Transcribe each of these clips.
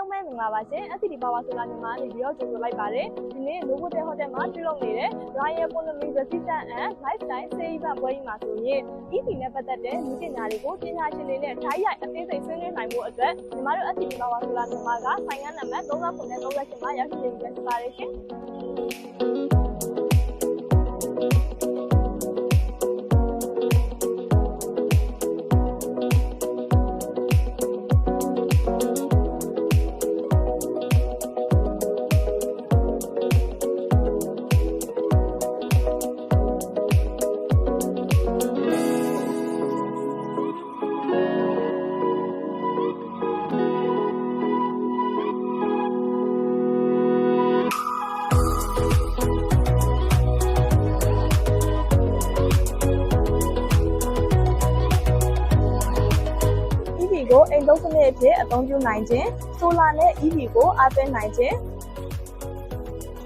လုံးပဲမင်္ဂလာပါရှင် FCD Power Solar မြန်မာနေပြီးတော့ကြိုဆိုလိုက်ပါတယ်ဒီနေ့ Novotel Hotel မှာပြုလုပ်နေတဲ့ Royal Economy Resistance and Lifestyle Sale Event ပွဲကြီးမှာဆိုရင် EV နဲ့ပတ်သက်တဲ့နည်းပညာတွေကိုပညာရှင်တွေနဲ့ဓာတ်ရိုက်အသေးစိတ်ဆွေးနွေးနိုင်မှုအတွက်ညီမတို့ FCD Power Solar မြန်မာကဆိုင်ငန်းနံပါတ်39နဲ့38မှာရောက်ရှိနေပြီဖြစ်ပါတယ်ရှင် ကိုအိမ်သုံးစနစ်အဖြစ်အသုံးပြုနိုင်ခြင်း Solar နဲ့ EV ကိုအားသွင်းနိုင်ခြင်း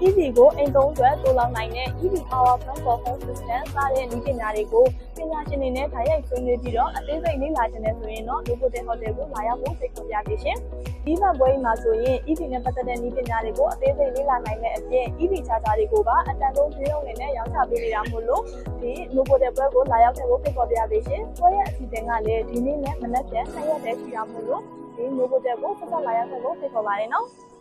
EV ကိုအိမ်သုံးအတွက်တိုးလောင်နိုင်တဲ့ EV Power Plant for Home System စတဲ့နည်းပညာတွေကိုပညာရှင်တွေနဲ့ဓာတ်ရိုက်ဆွေးနွေးပြီးတော့အသေးစိတ်လေ့လာခြင်းနဲ့ဆိုရင်တော့ Novotel Hotel ကိုလာရောက်ဖို့ဖိတ်ခေါ်ပြပေးရှင်။ ဒီမှာပွဲမှာဆိုရင် EV နဲ့ပတ်သက်တဲ့နည်းပညာတွေကိုအသေးစိတ်လေ့လာနိုင်တဲ့အပြင် EV charger တွေကိုပါအတန်ဆုံးဈေးနှုန်းတွေနဲ့ရောင်းချပေးနေတာမို့လို့ဒီ Novotel ပွဲကိုလာရောက်ခဲ့ဖို့ဖိတ်ခေါ်ပြပေးရှင်။ပွဲရဲ့အစီအစဉ်ကလည်းဒီနေ့နဲ့မနက်ဖြန်၂ရက်တည်းရှိတာမို့လို့ဒီ Novotel ကိုဆက်ဆက်လာရောက်ခဲ့ဖို့ဖိတ်ခေါ်ပါတယ်နော်။